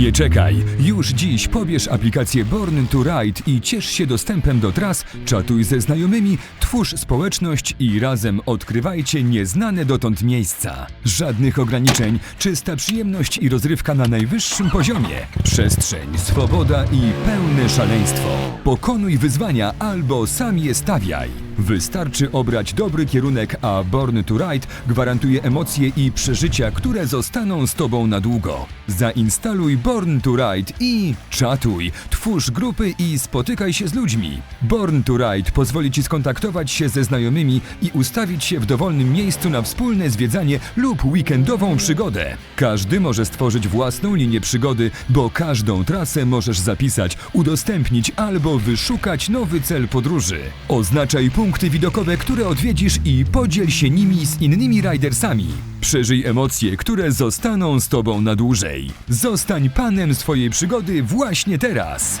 Nie czekaj, już dziś pobierz aplikację Born to Ride i ciesz się dostępem do tras, czatuj ze znajomymi, twórz społeczność i razem odkrywajcie nieznane dotąd miejsca. Żadnych ograniczeń, czysta przyjemność i rozrywka na najwyższym poziomie. Przestrzeń, swoboda i pełne szaleństwo. Pokonuj wyzwania albo sam je stawiaj. Wystarczy obrać dobry kierunek, a Born to Ride gwarantuje emocje i przeżycia, które zostaną z Tobą na długo. Zainstaluj Born to Ride i czatuj, twórz grupy i spotykaj się z ludźmi. Born to Ride pozwoli Ci skontaktować się ze znajomymi i ustawić się w dowolnym miejscu na wspólne zwiedzanie lub weekendową przygodę. Każdy może stworzyć własną linię przygody, bo każdą trasę możesz zapisać, udostępnić albo wyszukać nowy cel podróży. Oznaczaj punkty widokowe, które odwiedzisz i podziel się nimi z innymi ridersami. Przeżyj emocje, które zostaną z Tobą na dłużej. Zostań panem swojej przygody właśnie teraz.